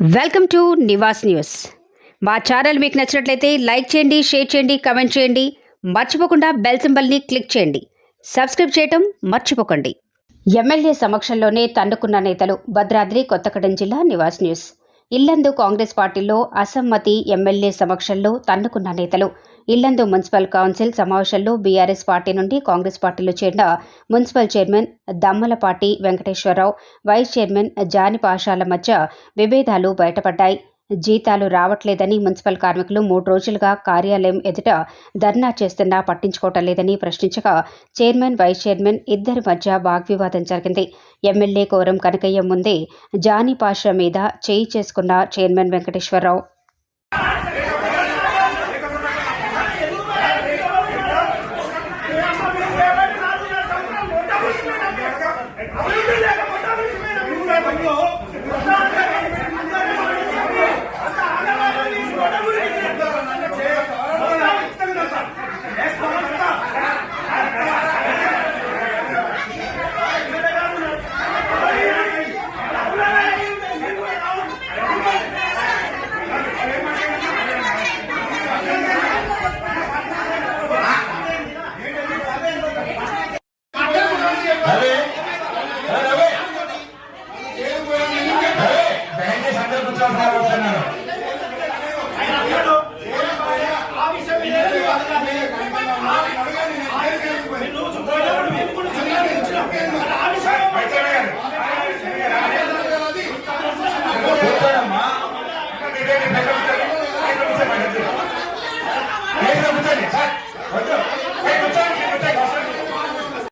Welcome to Nivas news. మా channel మీకు నచ్చినట్లయితే లైక్ చేయండి షేర్ చేయండి కమెంట్ చేయండి. మర్చిపోకుండా బెల్ సింబల్ని క్లిక్ చేయండి. సబ్స్క్రైబ్ చేయటం మర్చిపోకండి. ఎమ్మెల్యే సమక్షంలోనే తన్నుకున్న నేతలు భద్రాద్రి కొత్తగూడెం జిల్లా నివాస్ న్యూస్. ఇల్లందు కాంగ్రెస్ పార్టీలో అసమ్మతి ఎమ్మెల్యే సమక్షంలో తన్నుకున్న నేతలు. ఇల్లందు మున్సిపల్ కౌన్సిల్ సమావేశంలో బీఆర్ఎస్ పార్టీ నుండి కాంగ్రెస్ పార్టీలో చేరిన municipal chairman Dammalapati Venkateswara Rao vice chairman Jani పాషాల మధ్య విభేదాలు బయటపడ్డాయి. జీతాలు రావట్లేదని మున్సిపల్ కార్మికులు మూడు రోజులుగా కార్యాలయం ఎదుట ధర్నా చేస్తున్నా పట్టించుకోవటం లేదని ప్రశ్నించగా చైర్మన్ వైస్ చైర్మన్ ఇద్దరి మధ్య వాగ్వివాదం జరిగింది. ఎమ్మెల్యే కోరం కనకయ్య ముందే జానీ పాషా మీద చేయి చేసుకున్న చైర్మన్ వెంకటేశ్వరరావు. প্রচার হয়ে ওঠে না